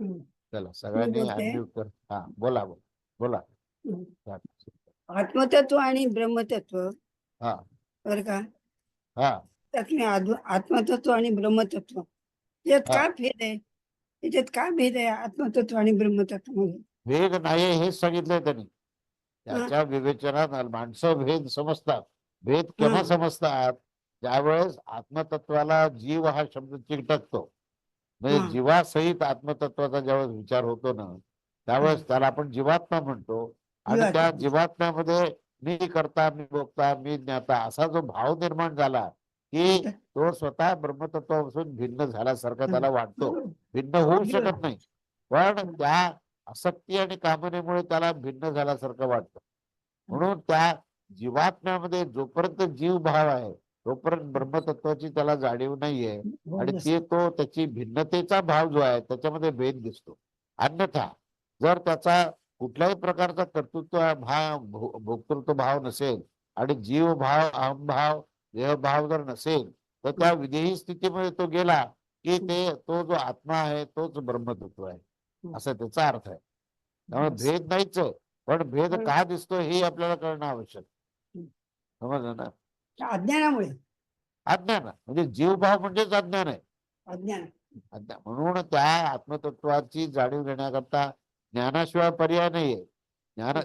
चला सगळ्यांनी unmute कर. हा बोला बोला. बोला. हा, आत्मतत्व आणि ब्रह्मतत्व. हा. बर का? हा. त्यातले आत्मतत्व आणि ब्रह्मतत्व. यात हा. काय भेद आहे? याच्यात काय भेद आहे आत्मतत्व आणि ब्रह्मतत्वमध्ये भेद नाही हेच सांगितलंय त्यांनी. त्याच्या विवेचनात माणसं भेद समजतात. भेद केव्हा हं. समजतात? ज्यावेळेस आत्मतत्वाला जीव हा शब्द चिकटकतो म्हणजे. जीवासहित आत्मतत्वाचा ज्यावेळेस विचार होतो ना त्यावेळेस त्याला आपण जीवात्मा म्हणतो. आणि त्या जीवात्मा. जीवात्म्यामध्ये मी करता मी भोगता मी ज्ञाता असा जो भाव निर्माण झाला की तो स्वतः ब्रह्मतत्वापासून भिन्न झाल्यासारखा त्याला वाटतो. भिन्न होऊ शकत नाही. पण त्या आसक्ती आणि कामनेमुळे त्याला भिन्न झाल्यासारखं वाटतं. म्हणून त्या जीवात्म्यामध्ये जोपर्यंत जीव भाव आहे तोपर्यंत ब्रह्मतत्वाची त्याला जाणीव नाहीये. आणि ते तो त्याची भिन्नतेचा भाव जो आहे त्याच्यामध्ये भेद दिसतो. अन्यथा जर त्याचा कुठल्याही प्रकारचा कर्तृत्व भाव भोक्तृत्व भाव नसेल आणि जीव भाव अहमभाव देहभाव जर नसेल तर त्या विदेही स्थितीमध्ये तो गेला की ते तो जो आत्मा आहे तोच ब्रह्मतत्व आहे. असा त्याचा अर्थ आहे. त्यामुळे भेद नाहीच पण भेद का दिसतो हे आपल्याला कळणं आवश्यक. समजलं ना? अज्ञानामुळे. अज्ञान. म्हणजे जीवभाव म्हणजेच अज्ञान आहे. अज्ञान. अज्ञा- म्हणून त्या आत्मतत्वाची जाणीव घेण्याकरता ज्ञानाशिवाय पर्याय नाहीये. ज्ञान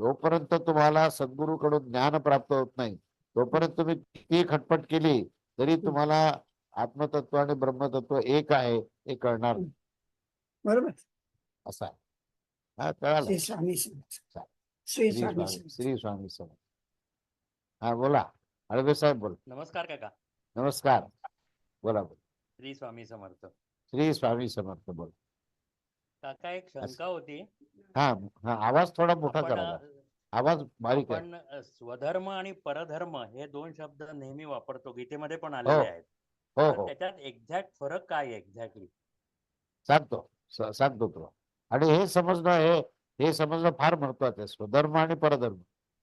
जोपर्यंत तुम्हाला सद्गुरूकडून ज्ञान प्राप्त होत नाही तोपर्यंत तुम्ही किती खटपट केली तरी तुम्हाला आत्मतत्व आणि ब्रह्मतत्व एक आहे हे कळणार नाही. बरोबर. असं हा कळालं? श्री स्वामी. श्री स्वामी हा बोला. अळवे साहेब बोल नमस्कार काका. नमस्कार. बोला बोल. श्री स्वामी समर्थ. श्री स्वामी समर्थ बोल. काका एक शंका होती. हा हा आवाज थोडा मोठा आपण करा आवाज बारीक आहे. आपण स्वधर्म आणि परधर्म हे दोन शब्द नेहमी वापरतो. गीतेमध्ये पण आलेले आहेत. हो तर हो. त्याच्यात एक्झॅक्ट फरक काय आहे एक्झॅक्टली सांगतो. स- सांगतो तुला. आणि हे समजणं हे हे समजणं फार महत्वाचं आहे. स्वधर्म आणि परधर्म.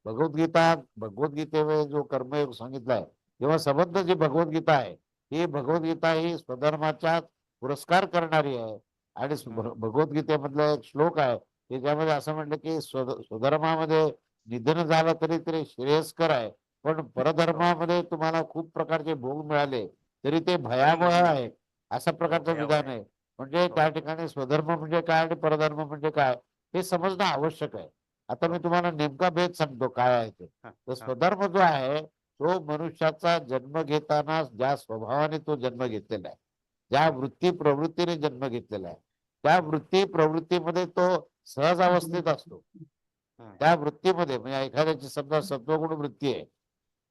भगवद्गीता भगवद्गीतेमध्ये जो कर्मयोग सांगितलाय तेव्हा संबंध जी भगवद्गीता आहे ही भगवद्गीता ही स्वधर्माच्या पुरस्कार करणारी आहे. आणि. भगवद्गीतेमधला एक श्लोक आहे की ज्यामध्ये असं म्हटलं की स्व- स्वधर्मामध्ये निधन झालं तरी तरी श्रेयस्कर आहे पण परधर्मामध्ये तुम्हाला खूप प्रकारचे भोग मिळाले तरी ते भयावह आहे अशा प्रकारचं विधान आहे. आहे. म्हणजे त्या ठिकाणी स्वधर्म म्हणजे काय आणि परधर्म म्हणजे काय हे समजणं आवश्यक आहे. आता मी तुम्हाला नेमका भेद सांगतो काय आहे ते तर हा. स्वधर्म जो आहे तो मनुष्याचा जन्म घेताना ज्या स्वभावाने तो जन्म घेतलेला आहे ज्या वृत्ती प्रवृत्तीने जन्म घेतलेला आहे त्या वृत्ती प्रवृत्तीमध्ये तो सहज अवस्थेत असतो. त्या वृत्तीमध्ये म्हणजे एखाद्याची समजा सत्वगुण वृत्ती आहे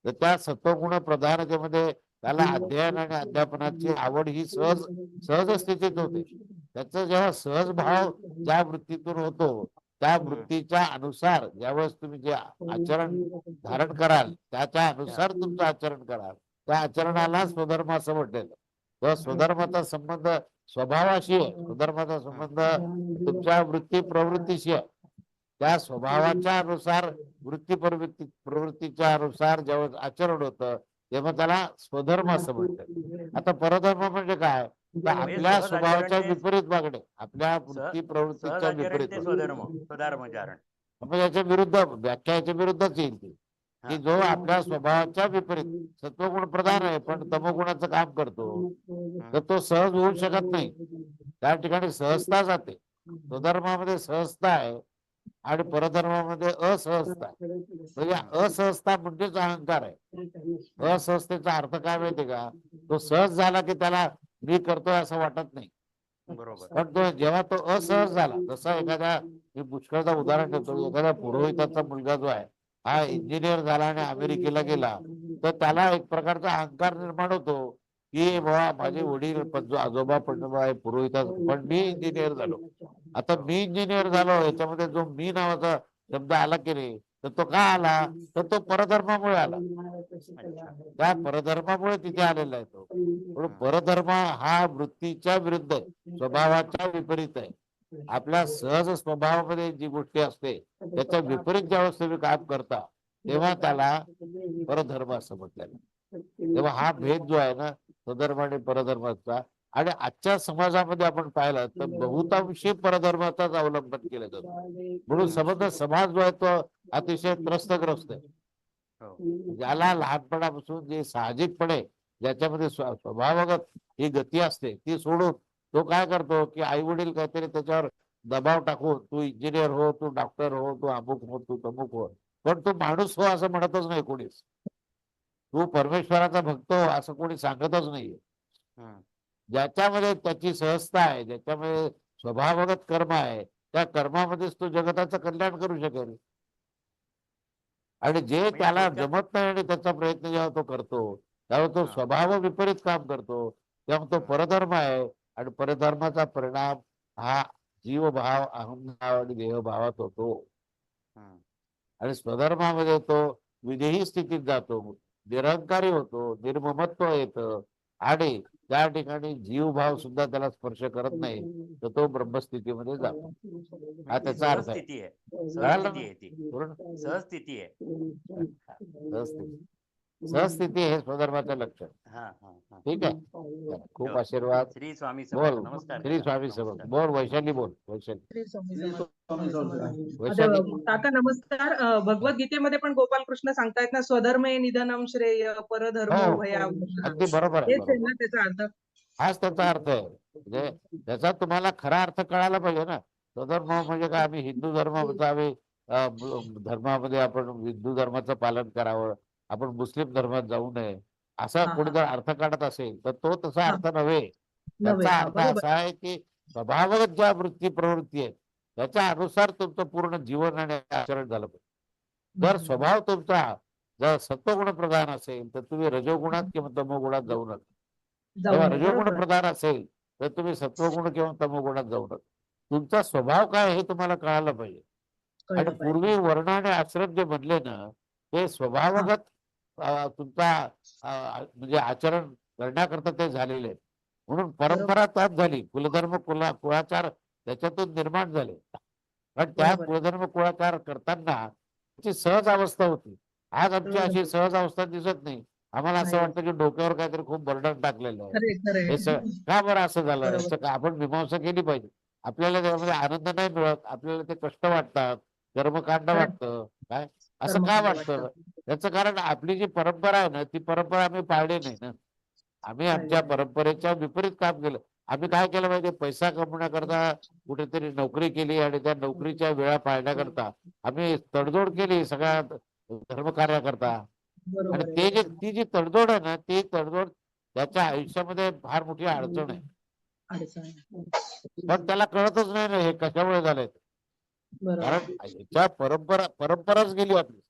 तर त्या सत्वगुण प्रधानतेमध्ये त्याला अध्ययन आणि अध्यापनाची आवड ही सहज सहज स्थितीत होते त्याचा जेव्हा सहज भाव ज्या वृत्तीतून होतो त्या वृत्तीच्या अनुसार ज्यावेळेस तुम्ही जे आचरण धारण कराल त्याच्या अनुसार तुमचं आचरण कराल. त्या आचरणाला स्वधर्म असं म्हटलेलं. तर स्वधर्माचा संबंध स्वभावाशी आहे. स्वधर्माचा संबंध तुमच्या वृत्ती प्रवृत्तीशी आहे. त्या स्वभावाच्या अनुसार वृत्ती प्रवृत्ती प्रवृत्तीच्या अनुसार ज्यावेळेस आचरण होतं तेव्हा त्याला स्वधर्म असं म्हणतात आता परधर्म म्हणजे काय? म्हणजे आपल्या सहज स्वभावाच्या विपरीत वागणे. आपल्या वृत्ती प्रवृत्तीच्या विपरीत स्वधर्मचारण आपण याच्या विरुद्ध व्याख्या याच्या विरुद्धच येईल ती. की. जो आपल्या स्वभावाच्या विपरीत सत्वगुण प्रधान आहे पण तमोगुणाचं काम करतो. तर तो सहज होऊ शकत नाही. त्या ठिकाणी सहजता जाते. स्वधर्मामध्ये सहजता आहे आणि परधर्मामध्ये असहजता आहे. म्हणजे असहजता म्हणजेच अहंकार आहे. असहजतेचा अर्थ काय माहितीये का? तो सहज झाला की त्याला मी करतोय असं वाटत नाही. बरोबर. पण तो जेव्हा तो असहज झाला जसा एखाद्या मी पुष्कळदा उदाहरण देतो एखाद्या पुरोहिताचा मुलगा जो आहे हा इंजिनियर झाला आणि अमेरिकेला गेला तर त्याला एक प्रकारचा अहंकार निर्माण होतो की बाबा माझे वडील पण जो आजोबा पण आहे पुरोहिता पण मी इंजिनियर झालो. आता मी इंजिनियर झालो याच्यामध्ये जो मी नावाचा शब्द आला की रे तर तो का आला? तर तो परधर्मामुळे आला. त्या परधर्मामुळे तिथे आलेला आहे तो. पण परधर्म हा वृत्तीच्या विरुद्ध आहे स्वभावाच्या विपरीत आहे. आपल्या सहज स्वभावामध्ये जी गोष्टी असते त्याच्या विपरीत ज्यावेळेस तुम्ही काम करता तेव्हा त्याला परधर्म असं म्हटलेलं तेव्हा हा भेद जो आहे ना स्वधर्म आणि परधर्माचा आणि आजच्या समाजामध्ये आपण पाहिलं तर बहुतांशी परधर्माचाच अवलंबन केलं जातं. म्हणून समजा समाज जो आहे तो अतिशय त्रस्तग्रस्त आहे. हो. ज्याला लहानपणापासून जे साहजिकपणे ज्याच्यामध्ये स्व- स्वभावगत ही गती असते ती सोडून तो काय करतो की आई वडील काहीतरी त्याच्यावर दबाव टाकून तू इंजिनियर हो तू डॉक्टर हो तू अमुक हो तू तमुक हो पण तू माणूस हो असं म्हणतच नाही कोणीच. तू परमेश्वराचा भक्त हो असं कोणी सांगतच नाहीये. ज्याच्यामध्ये त्याची सहजता आहे ज्याच्यामध्ये स्वभावगत कर्म आहे त्या कर्मामध्येच तो जगताचं कल्याण करू शकेल आणि जे म्हणजे त्याला जमत नाही आणि त्याचा प्रयत्न जेव्हा तो करतो तेव्हा तो. स्वभाव विपरीत काम करतो तेव्हा तो. परधर्म आहे आणि परधर्माचा परिणाम हा जीवभाव अहमभाव आणि देहभावात होतो. आणि स्वधर्मामध्ये तो विदेही स्थितीत जातो निरंकारी होतो निर्ममत्व येतं आणि त्या ठिकाणी जीवभाव सुद्धा त्याला स्पर्श करत नाही तर तो ब्रह्मस्थितीमध्ये जातो. हा त्याचा अर्थ आहे. सहस्थिती आहे. ती. सहस्थिती आहे. सहस्थिती हे स्वधर्माचं लक्षण हा हा हा. ठीक आहे. चला, खूप हो. आशीर्वाद. श्री स्वामी बोल. श्री स्वामी. समर्थ. बोल वैशाली बोल. वैशाली. श्री स्वामी समर्थ. वैशाली. काका नमस्कार. भगवद्गीतेमध्ये पण गोपालकृष्ण सांगतायत ना स्वधर्मे निधनम श्रेय परधर्म हो. भया अगदी बरोबर त्याचा अर्थ. हाच त्याचा अर्थ आहे. म्हणजे त्याचा तुम्हाला खरा अर्थ कळायला पाहिजे ना. स्वधर्म म्हणजे काय? आम्ही हिंदू धर्माचा आम्ही धर्मामध्ये आपण हिंदू धर्माचं पालन करावं. आपण मुस्लिम धर्मात जाऊ नये असा. कोणी जर अर्थ काढत असेल तर तो तसा. अर्थ नव्हे त्याचा अर्थ. असा आहे की स्वभावगत ज्या वृत्ती प्रवृत्ती आहेत त्याच्या अनुसार तुमचं पूर्ण जीवन आणि आचरण झालं पाहिजे जर स्वभाव तुमचा जर सत्वगुण प्रधान असेल तर तुम्ही रजोगुणात किंवा तमोगुणात जाऊ नका जेव्हा रजोगुण. प्रधान असेल तर तुम्ही सत्वगुण किंवा तमोगुणात जाऊ नका तुमचा स्वभाव काय हे तुम्हाला कळायला पाहिजे आणि. पूर्वी वर्ण आणि आश्रम जे बनले ना ते स्वभावगत तुमचा म्हणजे आचरण करण्याकरता ते झालेले म्हणून परंपरा त्यात झाली. कुलधर्म कुला कुळाचार त्याच्यातून निर्माण झाले. पण त्या. कुलधर्म कुळाचार करताना त्याची सहज अवस्था होती. आज आमची. अशी सहज अवस्था दिसत नाही. आम्हाला असं. वाटतं की डोक्यावर काहीतरी खूप बर्डन टाकलेलं आहे. हे का बरं असं झालं. याचं आपण मीमांसा केली पाहिजे. आपल्याला त्यामध्ये आनंद नाही मिळत. आपल्याला ते कष्ट वाटतात. कर्मकांड. वाटतं. काय? असं का कर्मकांड वाटतं. याचं कारण आपली जी परंपरा आहे ना ती परंपरा आम्ही पाळली नाही ना आम्ही आमच्या. परंपरेच्या विपरीत काम केलं आम्ही काय केलं पाहिजे पैसा कमवण्याकरता कुठेतरी नोकरी केली आणि त्या नोकरीच्या वेळा पाळण्याकरता आम्ही तडजोड केली सगळ्या धर्मकार्याकरता आणि. ते जे ती जी तडजोड आहे ना ती तडजोड त्याच्या आयुष्यामध्ये फार मोठी अडचण आहे अडचण. पण त्याला कळतच नाही ना हे कशामुळे झालंय कारण याच्या परंपरा परंपराच गेली आपली.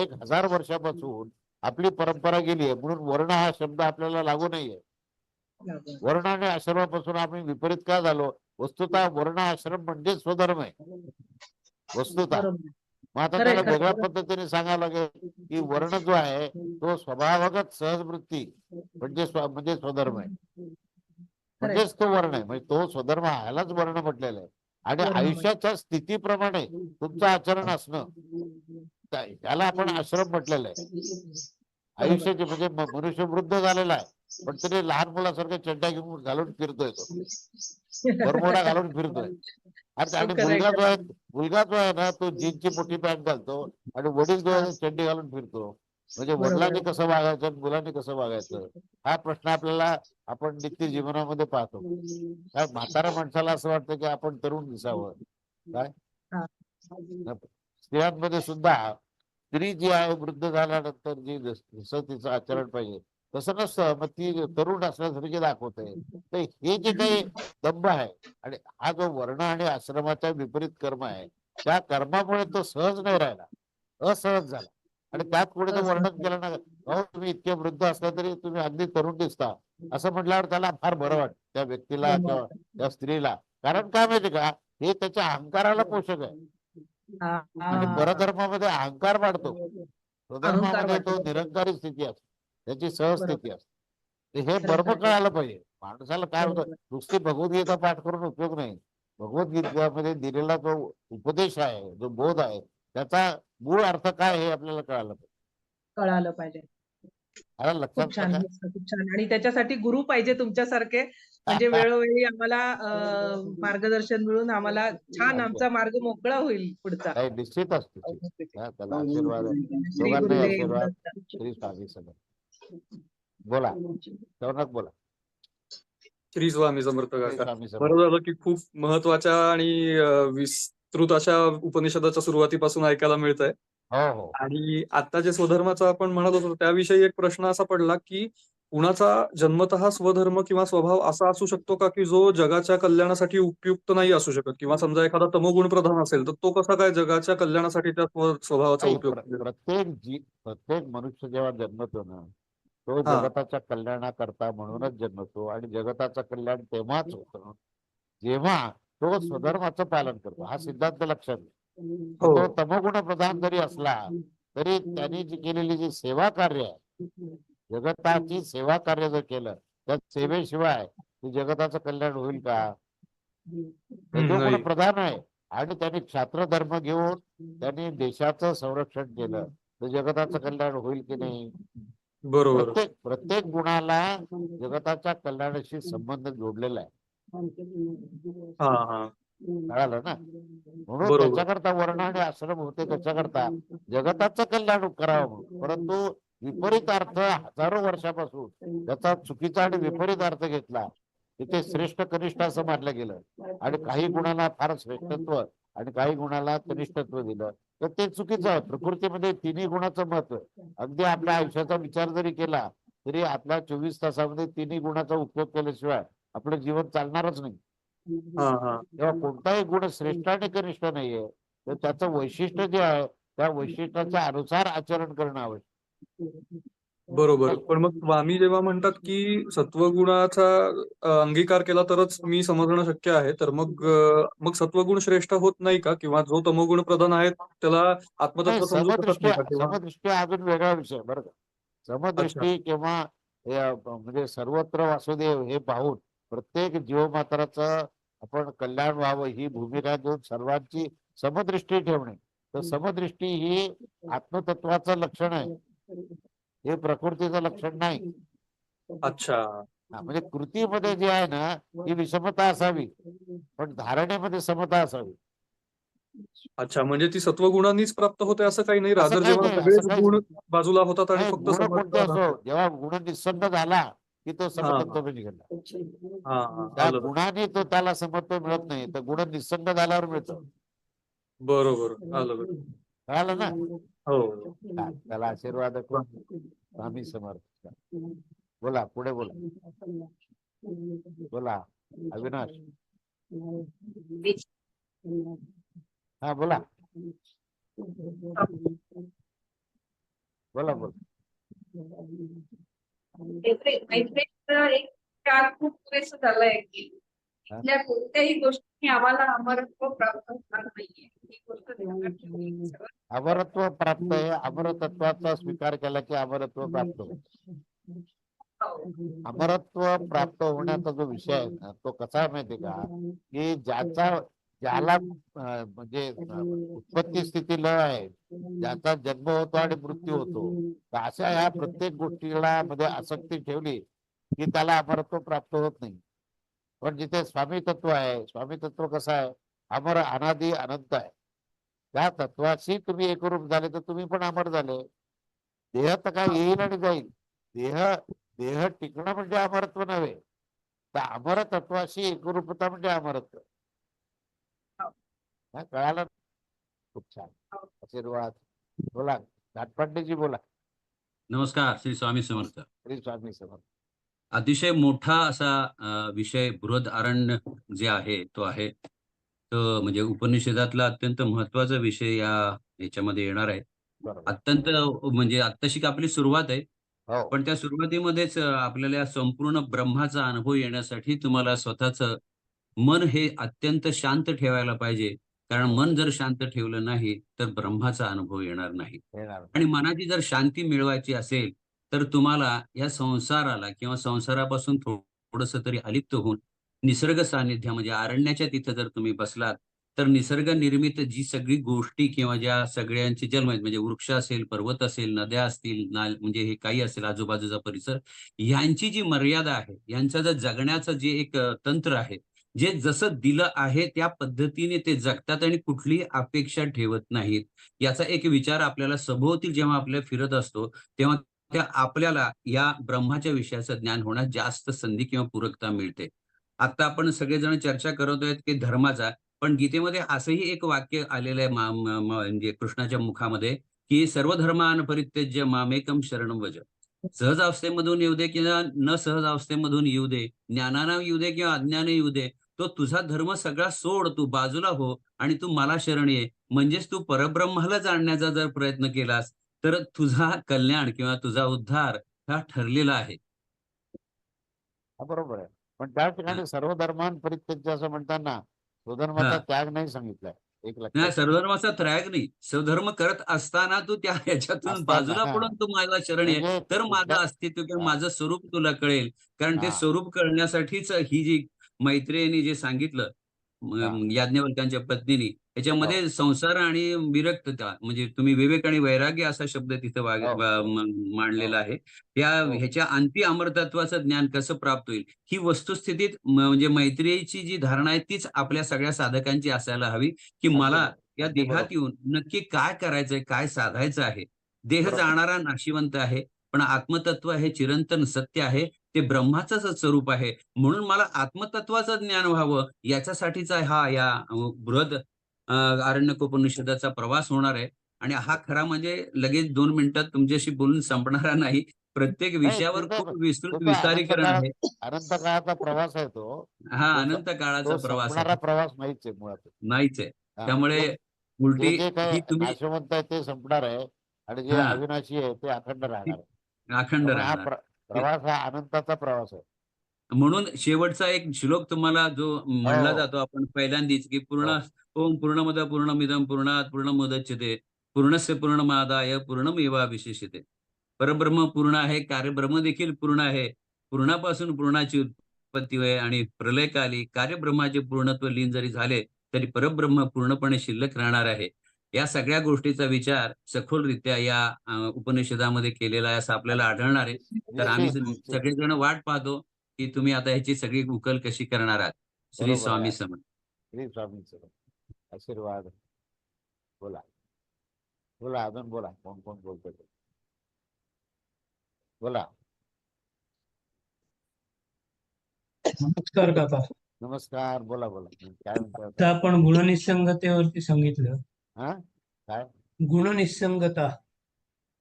एक हजार वर्षापासून आपली परंपरा गेली आहे. म्हणून वर्ण हा शब्द आपल्याला लागू नाहीये. वर्ण आणि आश्रमापासून आम्ही विपरीत का झालो? वस्तुतः वर्ण आश्रम म्हणजे स्वधर्म आहे. वस्तुतः. मग आता त्याला वेगळ्या. पद्धतीने सांगावं लागेल की वर्ण जो आहे तो स्वभावगत सहजवृत्ती म्हणजे म्हणजे स्वधर्म आहे. म्हणजेच तो वर्ण आहे. म्हणजे तो स्वधर्म ह्यालाच वर्ण म्हटलेला आहे. आणि आयुष्याच्या स्थितीप्रमाणे तुमचं आचरण असणं. त्याला आपण आश्रम म्हटलेलं आहे. आयुष्याचे म्हणजे मनुष्य वृद्ध झालेला आहे. पण तरी लहान मुलासारखं चड्डा घेऊन घालून फिरतोय तो. बरमोडा घालून फिरतोय. आणि मुलगा जो. आहे. मुलगा जो आहे ना तो जीनची मोठी पॅन्ट घालतो आणि वडील जो आहे चड्डी घालून फिरतो. म्हणजे वडिलांनी. कसं वागायचं मुलांनी कसं वागायचं? हा प्रश्न आपल्याला आपण नित्य जीवनामध्ये पाहतो. म्हाताऱ्या माणसाला असं वाटतं की आपण तरुण दिसावं. काय. स्त्रियांमध्ये सुद्धा स्त्री जी आहे वृद्ध झाल्यानंतर जी जस- जसं तिचं आचरण पाहिजे तसं नसतं. मग ती तरुण असल्यासारखी दाखवते तर हे जे काही दंभ आहे आणि हा जो वर्ण आणि आश्रमाचा विपरीत कर्म आहे त्या कर्मामुळे तो सहज नाही राहिला. असहज झाला. आणि त्यात कोणी असहज वर्णन. केलं ना अहो तुम्ही इतके वृद्ध असला तरी तुम्ही अगदी तरुण दिसता. असं म्हटल्यावर त्याला फार बरं वाटतं. त्या व्यक्तीला बरोबर. किंवा त्या स्त्रीला. कारण काय माहिती का? हे त्याच्या अहंकाराला पोषक आहे. हा, आणि हा. परधर्मामध्ये अहंकार वाढतो. स्वधर्मामध्ये तो वाढतो. निरंकारी स्थिती असते. त्याची सहस्थिती असते. तर हे बरोबर खरं. कळायला पाहिजे. माणसाला काय होतं. नुसती भगवद्गीता पाठ करून उपयोग नाही. भगवद्गीतेमध्ये दिलेला जो उपदेश आहे जो बोध आहे त्याचा मूळ अर्थ काय हे आपल्याला कळायला पाहिजे. कळालं पाहिजे. आलं लक्षात खूप छान खूप छान. आणि त्याच्यासाठी गुरु पाहिजे तुमच्यासारखे. म्हणजे वेळोवेळी आम्हाला अं, मार्गदर्शन मिळून आम्हाला छान आमचा मार्ग मोकळा होईल पुढचा. नाही निश्चित असतो हा, त्याला आशीर्वाद. आहे. श्री दोघांनाही गुरुदेव आशीर्वाद. दत्त. श्री स्वामी समर्थ. बोला. शौनक बोला. श्री स्वामी समर्थ श्री काका स्वामी समर्थ. बरं झालं की खूप महत्त्वाच्या आणि अं, विस्तृत अशा उपनिषदाच्या सुरुवातीपासून ऐकायला मिळत आहे हो हो. आणि आता जे स्वधर्माचा आपण म्हणत होतो त्याविषयी एक प्रश्न असा पडला की कुणाचा जन्मतः स्वधर्म किंवा स्वभाव असा असू शकतो का की जो जगाच्या कल्याणासाठी उपयुक्त नाही असू शकत? किंवा समजा एखादा तमोगुण प्रधान असेल तर तो कसा काय जगाच्या कल्याणासाठी त्या स्व- स्वभावाचा उपयोग? प्रत्येक जी प्रत्येक मनुष्य जेव्हा जन्मतो ना तो. जगताच्या कल्याणाकरता म्हणूनच जन्मतो. आणि जगताचं कल्याण तेव्हाच होतं. जेव्हा तो स्वधर्माचं पालन करतो. हा सिद्धांत लक्षात. हो. तो तमोगुण प्रधान जरी असला तरी त्यांनी जी केलेली जी सेवा कार्य आहे जगताची सेवा कार्य जर केलं त्या सेवेशिवाय जगताचं कल्याण होईल का. रजोगुण प्रधान आहे. आणि त्यांनी क्षात्र धर्म घेऊन त्यांनी देशाचं संरक्षण केलं. तर जगताचं कल्याण होईल की नाही? बरोबर. प्रत्येक प्रत्येक गुणाला जगताच्या कल्याणाशी संबंध जोडलेला आहे. हा हा. कळालं ना? म्हणून बरोबर. त्याच्याकरता वर्ण आणि आश्रम होते त्याच्याकरता जगताचं कल्याण करावं म्हणून. परंतु विपरीत अर्थ हजारो वर्षापासून त्याचा चुकीचा आणि विपरीत अर्थ घेतला तिथे श्रेष्ठ कनिष्ठ असं मानलं गेलं. आणि काही गुणाला फार श्रेष्ठत्व आणि काही गुणाला कनिष्ठत्व दिलं. तर ते चुकीचं आहे. प्रकृतीमध्ये तिन्ही गुणाचं महत्त्व आहे. अगदी आपल्या आयुष्याचा विचार जरी केला तरी आपल्या चोवीस तासामध्ये तिन्ही गुणाचा उपयोग केल्याशिवाय आपलं जीवन चालणारच नाही. हा हा. तेव्हा कोणताही गुण श्रेष्ठ आणि कनिष्ठ नाहीये. तर त्याचं वैशिष्ट्य जे आहे त्या वैशिष्ट्याच्या अनुसार आचरण करणं आवश्यक. बरोबर. पण मग स्वामी जेव्हा म्हणतात की सत्वगुणाचा अंगीकार केला तरच मी समजणं शक्य आहे. तर मग मग सत्वगुण श्रेष्ठ होत नाही का? किंवा जो तमोगुण प्रधान आहे त्याला आत्मतत्व समदृष्टी हा अजून वेगळा विषय बरं का. समदृष्टी किंवा हे, म्हणजे सर्वत्र वासुदेव हे पाहून प्रत्येक जीवमात्राचं आपण कल्याण व्हावं ही भूमिका घेऊन सर्वांची समदृष्टी ठेवणे. तर समदृष्टी ही आत्मतत्वाचं लक्षण आहे. हे प्रकृतीचं लक्षण नाही. अच्छा. म्हणजे कृतीमध्ये जे आहे ना ही विषमता असावी. पण धारणेमध्ये समता असावी. अच्छा म्हणजे ती सत्वगुणांनीच प्राप्त होते असं काही नाही? राजर जेव्हा सगळेच गुण बाजूला होतात आणि नाही, फक्त. जेव्हा गुण निसंग झाला की तो समतत्व निघाला. त्या गुणाने तो त्याला समत्व मिळत नाही तर गुण निसंग झाल्यावर मिळतं. बरोबर. कळालं ना? हो. त्याला आशीर्वाद करून स्वामी समर्थ. बोला पुढे बोला. बोला अविनाश. हा बोला. बोला बोला. एक काळ खूप पुरेसं झालंय की हा? इथल्या कोणत्याही गोष्टी आम्हाला अमरत्व प्राप्त होणार नाहीये. ही गोष्ट ध्यानात ठेवली सर्वात अमरत्व प्राप्त आहे. अमरतत्वाचा स्वीकार केला की अमरत्व प्राप्त होतं. अमरत्व प्राप्त होण्याचा जो विषय आहे ना तो कसा आहे माहितीये का? की ज्याचा ज्याला अं, म्हणजे अं, उत्पत्ती स्थिती लय आहे. ज्याचा जन्म होतो आणि मृत्यू होतो. तर अशा ह्या प्रत्येक गोष्टीला मध्ये आसक्ती ठेवली की त्याला अमरत्व प्राप्त होत नाही. पण जिथे स्वामी तत्व आहे स्वामी तत्व कसं आहे? अमर अनादी अनंत आहे. त्या तत्वाशी तुम्ही एकरूप झाले तर तुम्ही पण अमर झाले. देह तर काय येईल आणि जाईल. देह देह टिकणं म्हणजे अमरत्व नव्हे. तर अमर तत्वाशी एकरूपता म्हणजे अमरत्व. कळालं? खूप छान. आशीर्वाद. बोला घाटपांडेजी बोला. नमस्कार श्री स्वामी समर्थ. श्री स्वामी समर्थ. अतिशय मोठा असा विषय बृहद अरण्य जे आहे तो आहे. तो म्हणजे उपनिषदातला अत्यंत महत्त्वाचा विषय या याच्यामध्ये येणार आहे. अत्यंत म्हणजे आत्ताशी आपली सुरुवात आहे हो. पण त्या सुरुवातीमध्येच आपल्याला संपूर्ण ब्रह्माचा अनुभव येण्यासाठी तुम्हाला स्वतःच मन हे अत्यंत शांत ठेवायला पाहिजे. कारण मन जर शांत ठेवलं नाही तर ब्रह्माचा अनुभव येणार नाही. आणि मनाची जर शांती मिळवायची असेल तर तुम्हाला या संसाराला किंवा संसारापासून थोडस तरी अलिप्त होऊन निसर्ग सानिध्य म्हणजे अरण्याच्या तिथं जर तुम्ही बसलात तर निसर्ग निर्मित जी सगळी गोष्टी किंवा ज्या सगळ्यांचे जन्म आहेत म्हणजे वृक्ष असेल पर्वत असेल नद्या असतील नाल म्हणजे हे काही असेल आजूबाजूचा परिसर यांची जी मर्यादा आहे यांचं जर जगण्याचं जे एक तंत्र आहे जे जसं दिलं आहे त्या पद्धतीने ते जगतात आणि कुठलीही अपेक्षा ठेवत नाहीत. याचा एक विचार आपल्याला सभोवती जेव्हा आपल्या फिरत असतो तेव्हा त्या आपल्याला या ब्रह्माच्या विषयाचं ज्ञान होण्यास जास्त संधी किंवा पूरकता मिळते. आता आपण सगळेजण चर्चा करत आहेत की धर्माचा पण गीतेमध्ये असंही एक वाक्य आलेलं आहे मा- म्हणजे कृष्णाच्या मुखामध्ये की सर्व धर्मान परित्यज्य मामेकम शरण वज सहज अवस्थेमधून येऊ दे किंवा न सहज अवस्थेमधून येऊ दे ज्ञानानं येऊ दे किंवा अज्ञान येऊ दे तो तुझा धर्म सगळा सोड तू बाजूला हो आणि तू मला शरण ये. म्हणजेच तू परब्रह्माला जाणण्याचा जर प्रयत्न केलास तर तुझा कल्याण किंवा तुझा उद्धार हा ठरलेला आहे. हा बरोबर आहे. पण त्या ठिकाणी सर्व धर्मान परित्यज्य असं म्हणताना स्वधर्माचा. त्याग नाही सांगितलाय. एक नाही सर्वधर्माचा त्रयाग नाही. स्वधर्म करत असताना तू त्या ह्याच्यातून बाजूला. पडून तू मला शरण ये. म्हणजे तर माझं अस्तित्व किंवा. माझं स्वरूप तुला कळेल. कारण ते. स्वरूप कळण्यासाठीच ही जी मैत्रिणी जे सांगितलं हा. हो. याज्ञवल्क्यांच्या पत्नीनी याच्यामध्ये संसार आणि विरक्तता म्हणजे तुम्ही विवेक आणि वैराग्य असा शब्द तिथं हो, हो. मांडलेला हो. आहे हो. ह्याच्या अंती अमरतत्वाचं ज्ञान कसं प्राप्त होईल ही वस्तुस्थितीत म्हणजे मैत्रियीची जी धारणा आहे तीच आपल्या सगळ्या साधकांची असायला हवी की मला या देहात. येऊन नक्की काय करायचंय काय साधायचं आहे देह. जाणारा नाशिवंत आहे पण आत्मतत्व हे चिरंतन सत्य आहे ते ब्रह्माचंच स्वरूप आहे. म्हणून मला आत्मतत्वाचं ज्ञान व्हावं याच्यासाठीचा हा या बृहद आरण्यकोपनिषदाचा प्रवास होणार आहे. आणि हा खरा म्हणजे लगेच दोन मिनिटात तुमच्याशी बोलून संपणारा नाही. प्रत्येक विषयावर खूप विस्तृत विस्तारीकरण आहे. अनंत काळाचा प्रवास आहे तो. हा अनंत काळाचा प्रवास प्रवास नाहीच आहे मुळात. नाहीच आहे. त्यामुळे उलटी तुम्ही ते संपणार आहे. आणि जे. अविनाशी आहे ते अखंड राहणार अखंड राहणार. प्रवास हा अनंताचा प्रवास आहे. म्हणून शेवटचा एक श्लोक तुम्हाला जो म्हणला हो. जातो आपण पहिल्यांदीच की पूर्ण ओम पूर्णमद पूर्णमिदम पूर्णात पूर्णमुदच्यते पूर्णस्य पूर्णमादाय पूर्णमेवा विशेषते. परब्रह्म पूर्ण आहे कार्यब्रह्म देखील पूर्ण आहे. पूर्णापासून पूर्णाची उत्पत्ती आहे आणि प्रलयकाली कार्यब्रह्माचे पूर्णत्व लीन जरी झाले तरी परब्रह्म पूर्णपणे शिल्लक राहणार आहे. या सगळ्या गोष्टीचा विचार सखोलरित्या या उपनिषदामध्ये केलेला आहे असं आपल्याला आढळणार आहे. तर आम्ही. सगळेजण वाट पाहतो की तुम्ही आता ह्याची सगळी उकल कशी करणार आहात. श्री स्वामी. समर्थ. श्री स्वामींचं आशीर्वाद. बोला. बोला अजून बोला. कोण कोण बोलतो बोला. नमस्कार काका नमस्कार. बोला बोला. काय आपण गुणनिसंगतेवरती सांगितलं. हा? काय? गुणनिसंगता.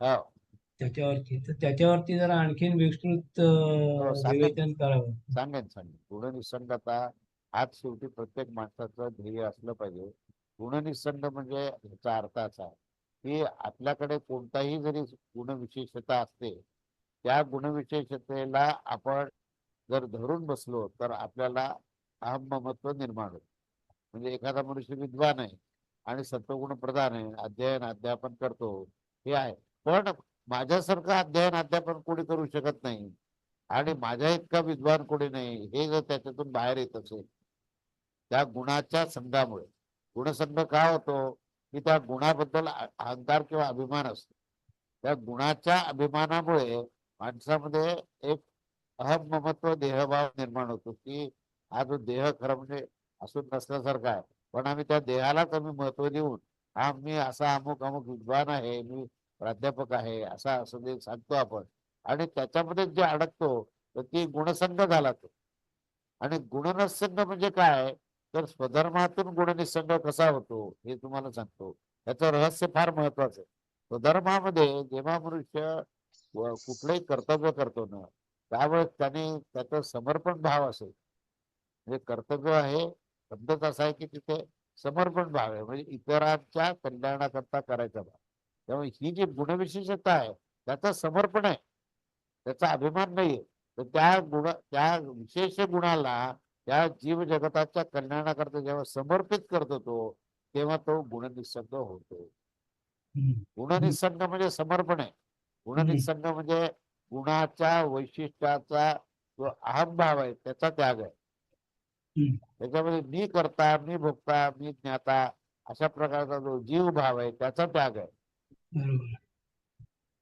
हो. त्याच्यावरती तर त्याच्यावरती जरा आणखीन विस्तृत अं, हो, सांगा. विवेचन करावं. सांगेन सांगेन गुणनिसंगता हाच शेवटी प्रत्येक माणसाचं ध्येय असलं पाहिजे. गुणनिसंग म्हणजे ह्याचा अर्थ असा की आपल्याकडे कोणताही जरी गुणविशेषता असते त्या गुणविशेषतेला आपण जर धरून बसलो तर आपल्याला अहममत्व निर्माण होतं. म्हणजे एखादा मनुष्य विद्वान आहे आणि सत्वगुण प्रधान आहे. अध्ययन अध्यापन करतो. हे आहे. पण माझ्यासारखं अध्ययन अध्यापन कोणी करू शकत नाही. आणि माझ्या इतका विद्वान कोणी नाही. हे जर त्याच्यातून बाहेर येत असेल त्या गुणाच्या संघामुळे. गुणसंघ का होतो? की त्या गुणाबद्दल अहंकार किंवा अभिमान असतो. त्या गुणाच्या अभिमानामुळे माणसामध्ये एक अहम ममत्व देहभाव निर्माण होतो. की हा जो देह खरं म्हणजे असून नसल्यासारखा आहे. पण आम्ही त्या देहालाच आम्ही महत्त्व देऊन हा मी असा अमुक अमुक विद्वान आहे मी प्राध्यापक आहे असा असं सांगतो आपण. आणि त्याच्यामध्ये जे अडकतो तर ती गुणसंग झाला तो. आणि गुणनसंघ म्हणजे काय? तर स्वधर्मातून गुणनिसंग कसा होतो हे तुम्हाला सांगतो. त्याचं रहस्य फार महत्वाचं आहे. स्वधर्मामध्ये जेव्हा मनुष्य कुठलंही कर्तव्य करतो ना त्यावेळेस त्याने त्याचं समर्पण भाव असेल. म्हणजे कर्तव्य आहे शब्दच असा आहे की तिथे समर्पण भाव आहे. म्हणजे इतरांच्या कल्याणाकरता करायचा भाव. त्यामुळे ही जी गुणविशेषता आहे त्याचं समर्पण आहे. त्याचा अभिमान नाहीये. तर त्या गुण त्या विशेष गुणाला त्या जीव जगताच्या कल्याणाकरता जेव्हा समर्पित करतो तो तेव्हा तो गुणनिसंग होतो. गुणनिसंग म्हणजे समर्पण आहे. गुणनिसंग म्हणजे गुणाच्या वैशिष्ट्याचा जो अहमभाव आहे त्याचा त्याग आहे. त्याच्यामध्ये मी करता मी भोगता मी ज्ञाता अशा प्रकारचा जो जीव भाव आहे त्याचा त्याग आहे.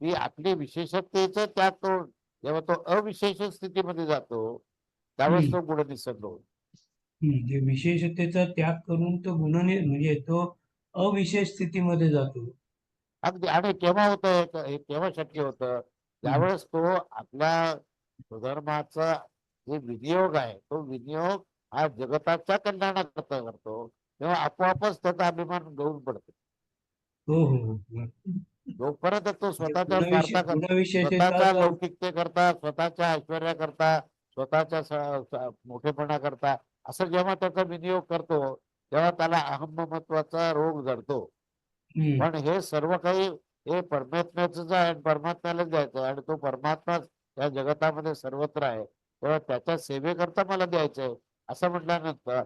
ती आपली विशेषतेचा त्याग तो जेव्हा तो अविशेष स्थितीमध्ये जातो त्यावेळेस तो गुण जे विशेषतेचा त्याग करून तो गुणने म्हणजे तो अविशेष स्थितीमध्ये जातो. अगदी आणि केव्हा होतं हे- केव्हा शक्य होतं? त्यावेळेस तो आपल्या स्वधर्माचा जे विनियोग आहे तो विनियोग हा जगताच्या कल्याणाकरता करतो तेव्हा आपोआपच त्याचा अभिमान गळून पडतो. हो हो हो. जोपर्यंत तो स्वतःच्या गुणविशेषता स्वतःच्या जर- लौकिकतेकरता स्वतःच्या ऐश्वर्याकरता स्वतःच्या स- स- मोठेपणाकरता असं जेव्हा त्याचा विनियोग करतो तेव्हा त्याला अहममत्वाचा रोग जडतो. पण हे सर्व काही हे परमात्म्याच आहे आणि परमात्म्यालाच द्यायचं आणि तो परमात्मा या जगतामध्ये सर्वत्र आहे. तेव्हा त्याच्या सेवेकरता मला द्यायचंय. असं म्हटल्यानंतर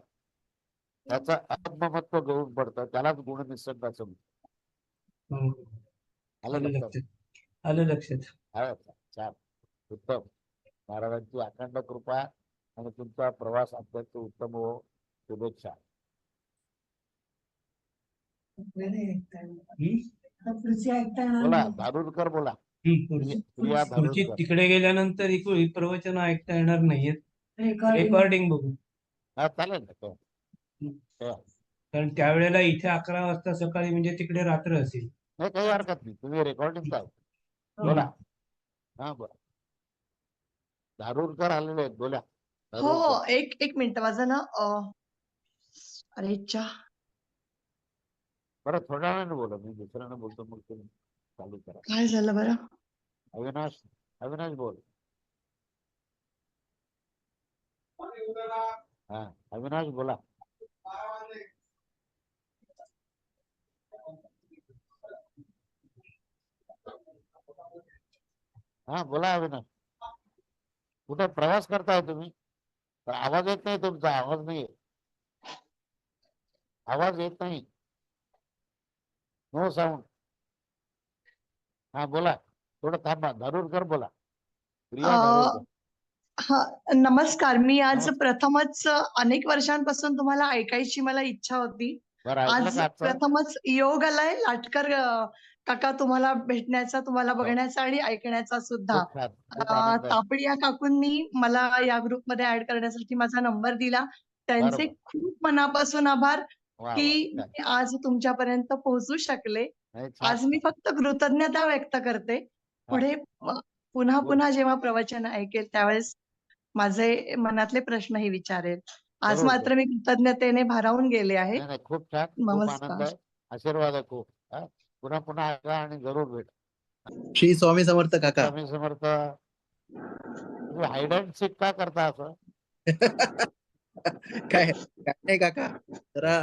त्याचं आत्ममत्व गळून पडतं त्यालाच गुण निसर्ग असं म्हणतात. आलं लक्षात? छान. उत्तम. महाराजांची अखंड कृपा आणि तुमचा प्रवास अत्यंत उत्तम हो शुभेच्छा? बोला धारूरकर बोला. तिकडे गेल्यानंतर इकडे प्रवचन ऐकता येणार नाहीयेत. रेकॉर्डिंग बघू. हा चालेल ना तो. कारण त्यावेळेला इथे अकरा वाजता सकाळी म्हणजे तिकडे रात्र असेल. नाही काही हरकत नाही. तुम्ही रेकॉर्डिंग आहे बोला. हा बोला. धारूरकर आलेले आहेत. बोला. हो. हो. एक एक मिनिट. माझं ना अं, अरे चा. बरं थोड्या वेळाने बोला. मी दुसऱ्याने बोलतो मग तुम्ही चालू करा. काय झालं बरं? अविनाश अविनाश बोल. हा अविनाश बोला. हा बोला अविनाश कुठे प्रवास करताय तुम्ही? आवाज येत नाही तुमचा आवाज नाही. आवाज येत नाही. No sound. हा बोला. थोडं थांबा. धारूरकर बोला. प्रिया हा नमस्कार मी आज नमस्कार. प्रथमच अनेक वर्षांपासून तुम्हाला ऐकायची मला इच्छा होती बरं ऐकलं आज का आजचं प्रथमच योग आलाय लाटकर अं, काका तुम्हाला भेटण्याचा तुम्हाला बघण्याचा आणि ऐकण्याचा सुद्धा खूप छान खूप अं, आनंद आहे. तापडी या काकूंनी मला या ग्रुपमध्ये ऍड करण्यासाठी माझा नंबर दिला त्यांचे बरोबर. खूप मनापासून आभार वा, वा, की छान. मी आज तुमच्यापर्यंत पोहोचू शकले नाही, छान, आज मी छान. फक्त कृतज्ञता व्यक्त करते पुढे अ, पुन्हा बोल. पुन्हा जेव्हा प्रवचन ऐकेल त्यावेळेस माझे मनातले प्रश्नही विचारेल. आज मात्र मी कृतज्ञतेने भारावून गेले आहे. खूप छान नमस्कार. आशीर्वाद आहे खूप? पुन्हा पुन्हा ऐका आणि जरूर भेट. श्री स्वामी समर्थ काका. Swami Samarth. Hide and seek का करता असं? काय काय नाही काका. जरा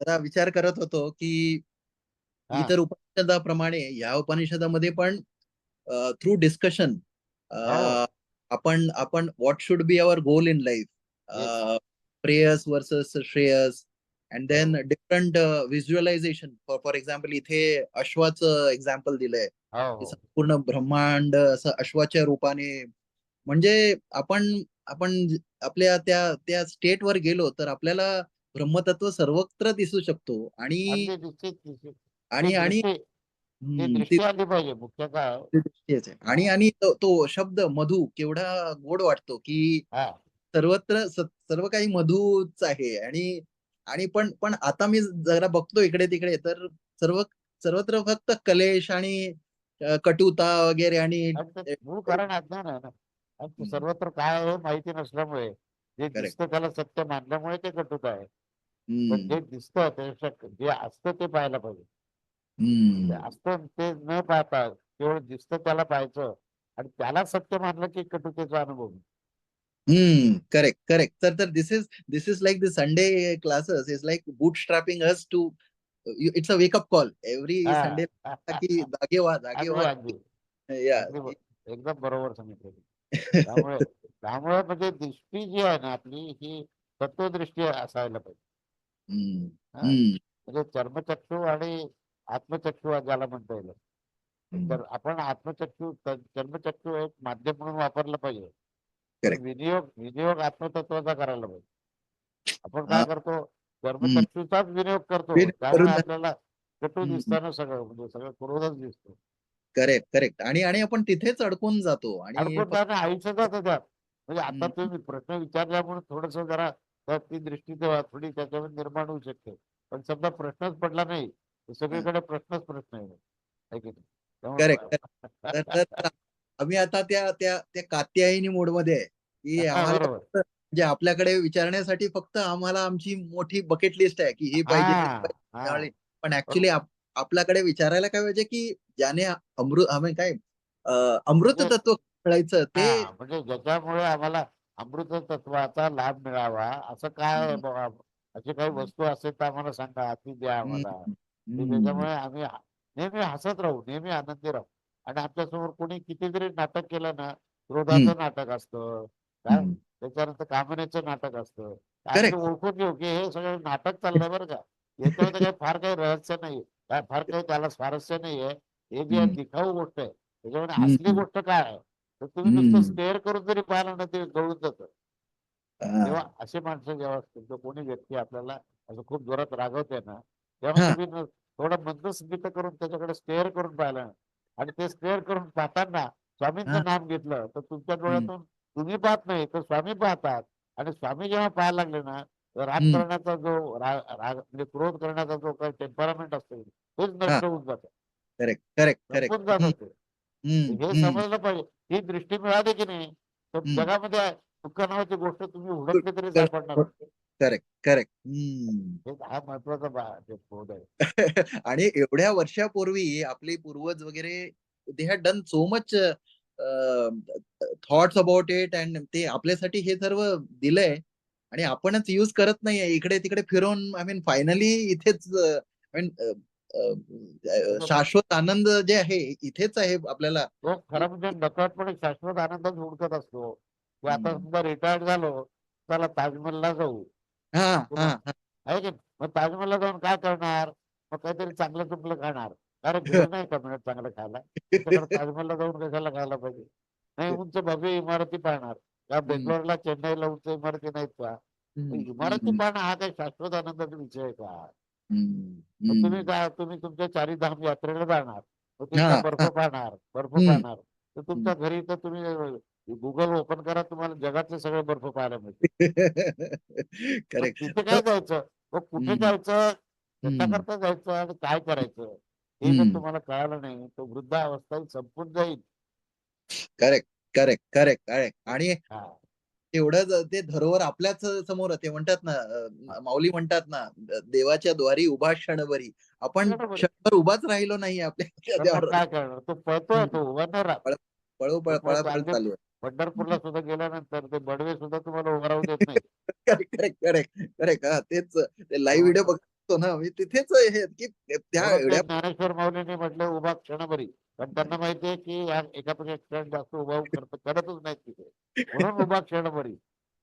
जरा विचार करत होतो की. इतर उपनिषदाप्रमाणे या उपनिषदामध्ये पण थ्रू डिस्कशन. आपण आपण what should be our goal in life प्रेयस versus Shreyas and then. Different visualisation for for example इथे अश्वाचं एक्झाम्पल दिलंय. हो. संपूर्ण ब्रह्मांड असं अश्वाच्या रूपाने म्हणजे आपण आपण आपल्या त्या त्या स्टेट वर गेलो तर आपल्याला ब्रह्मतत्व सर्वत्र दिसू शकतो. आणि आणि आणि दृष्टी आली पाहिजे मुख्य काय? दृष्टीच आहे. आणि आणि तो तो शब्द मधु केवढा गोड वाटतो की हा. सर्वत्र स- सर्व काही मधूच आहे. आणि आणि पण पण आता मी जरा बघतो इकडे तिकडे तर सर्व सर्वत्र फक्त कलेश आणि अ, कटुता वगैरे आणि आणि ते मूळ कारण अज्ञान आहे ना आणि ते हम्म. सर्वत्र काय आहे हे माहिती नसल्यामुळे जे Correct. दिसतं त्याला सत्य मानल्यामुळे ते कटूत आहे. पण हम्म, जे दिसतं जे असतं ते पाहायला पाहिजे. ते हम्म. असतं ते न पाहता केवळ दिसतं त्याला पाहायचं आणि त्याला सत्य मानलं की कटुतेचा अनुभव. Hmm, correct, correct. Sir, sir, this is this is like the Sunday classes is like bootstrapping us to. you- It's a wake up call every हा. Sunday. की जागे व्हा, जागे अगदी व्हा. अगदी Yeah. अगदी ब- एकदम बरोबर सांगितलं तुम्ही. त्यामुळे त्यामुळे म्हणजे दृष्टी जी आहे ना आपली ही तत्वदृष्टी असायला पाहिजे हा? म्हणजे चर्मचक्षु आणि आत्मचक्षु ज्याला म्हणता येईल. तर आपण आत्मचक्षु चर्मचक्षु एक माध्यम म्हणून वापरलं पाहिजे. विनियोग विनियोग आत्मतत्वाचा करायला पाहिजे. आपण काय. करतो? कर्मचक्षुचाच विनियोग करतो. करून आपल्याला कटू. दिसताना सगळं म्हणजे सगळं क्रोधच दिसतो. करेक्ट करेक्ट आणि आणि आपण तिथेच अडकून जातो. आणि आयुष्य जातं त्यात. म्हणजे आता. तुम्ही प्रश्न विचारल्यामुळे थोडस जरा ती दृष्टी तेव्हा थोडी त्याच्यावर निर्माण होऊ शकते. पण समजा प्रश्नच पडला नाही सगळीकडे प्रश्नच प्रश्न आहे. आम्ही आता त्या त्या त्या कात्यायनी मोडमध्ये आहे की आम्हाला म्हणजे आपल्याकडे विचारण्यासाठी फक्त आम्हाला आमची मोठी बकेट लिस्ट आहे की ही पाहिजे. पण ऍक्च्युली आपल्याकडे विचारायला काय पाहिजे की ज्याने अमृत आम्ही काय अमृत तत्व कळायचं ते म्हणजे ज्याच्यामुळे आम्हाला अमृत तत्वाचा लाभ मिळावा असं काय अशी काही वस्तू असेल तर आम्हाला सांगा ती द्या आम्हाला. हम्म. त्याच्यामुळे आम्ही हा- नेहमी हसत राहू नेहमी आनंदी राहू आणि आमच्यासमोर कोणी किती जरी नाटक केलं ना क्रोधाचं नाटक असतं काय हम्म. त्याच्यानंतर कामनेचं नाटक असतं आम्ही. ओळखून घेऊ की हे सगळं नाटक चाललंय बरं का याच्यामध्ये काही फार काही रहस्य नाही काय फार काही त्याला स्वारस्य नाहीये हे जे हम्म. दिखाऊ गोष्ट आहे त्याच्यामध्ये हम्म. असली गोष्ट काय आहे तर तुम्ही हम्म. नुसतं स्टेअर करून जरी पाहिलं ना ते गळून जातं हा. तेव्हा असे माणसं जेव्हा तुमचं कोणी व्यक्ती आपल्याला असं खूप जोरात रागवते ना तुम्ही न- थोडं मंदस्मित करून त्याच्याकडे स्टेअर करून पाहिलं आणि ते स्टेअर करून पाहताना. स्वामींचं नाम घेतलं तर तुमच्या डोळ्यातून तुम्ही पाहत नाही तर स्वामी पाहतात आणि स्वामी जेव्हा पाहायला लागले ना तर राग. करण्याचा जो राग राग म्हणजे क्रोध करण्याचा जो काही टेम्परामेंट असतो तोच नष्ट होऊन जातो करेक्ट करेक्ट जात हे. समजलं पाहिजे ही दृष्टी मिळाली की नाही तर. जगामध्ये दुःख नावाची गोष्ट तुम्ही हुडकली तरी सापडणार. करेक्ट करेक्ट हम्म. हे महत्त्वाचा बोध आहे. आणि एवढ्या वर्षापूर्वी आपले पूर्वज वगैरे they had done so much thoughts about it and ते आपल्यासाठी हे सर्व दिलंय आणि आपणच युज करत नाहीये. इकडे तिकडे फिरून आय मीन फायनली इथेच आय मीन शाश्वत आनंद जे आहे इथेच आहे आपल्याला. तो खरं म्हणजे नकळतपणे शाश्वत आनंदच हुडकत असतो. आता. समजा रिटायर्ड झालो चला ताजमहलला जाऊ. हा हा हा. आहे की नाही? मग ताजमहलला जाऊन काय करणार? मग काहीतरी चांगलं चुकलं खाणार. घरी नाही का मिळत चांगलं खायला. त्याच्याकडे ताजमहलला जाऊन कशाला खायला पाहिजे? नाही उंच भव्य इमारती पाहणार. त्या बेंगलोरला चेन्नईला उंच इमारती नाहीत का? हम्म, इमारती हम्म, पाहणं हा काही शाश्वत आनंदाचा विषय आहे का? हम्म, मग तुम्ही हम्म. काय तुम्ही तुमच्या चारी धाम यात्रेला जाणार. मग हा, तिथला बर्फ हा. पाहणार बर्फ हम्म. पाहणार. तर तुमच्या घरी तर तुम्ही गुगल ओपन करा तुम्हाला जगातले सगळे बर्फ पाहायला मिळतील मग करेक्ट तिथे काय जायचं मग कुठे. जायचं. कशाकरता जायचं आणि काय करायचं हे जर. तुम्हाला कळालं नाही तो वृद्धावस्था संपून जाईल करेक्ट करेक्ट करेक्ट करेक्ट आणि हा तेवढं ते धरोवर आपल्याच समोर. ते म्हणतात ना माऊली म्हणतात ना देवाच्या द्वारी उभा क्षणभरी आपण क्षणभरी. उभाच राहिलो नाही आपल्या देवावर. मग काय करणार तो पळतोय तो उभा पळो पळ पळापळ. चालू आहे पंढरपूरला सुद्धा गेल्यानंतर ते बडवे सुद्धा तुम्हाला उभा राहू देत नाही करेक्ट करेक्ट करेक्ट करेक्ट हा तेच ते लाईव्ह व्हिडिओ बघतो ना मी तिथेच हे की त्या ज्ञानेश्वर माऊलीने म्हटलं उभा क्षणभरी. पण त्यांना माहितीये की या एकापेक्षा एक क्षण जास्त उभा करतच नाहीत तिथे. म्हणून उभा क्षणभरी.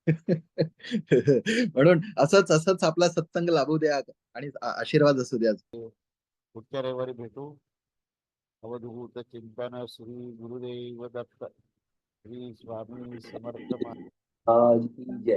म्हणून असंच असंच आपला सत्संग लाभू द्या आणि आशीर्वाद असू द्या. पुढच्या रविवारी भेटू. अवधूत चिंतन श्री गुरुदेव दत्त. श्री स्वामी समर्थ आज की जय.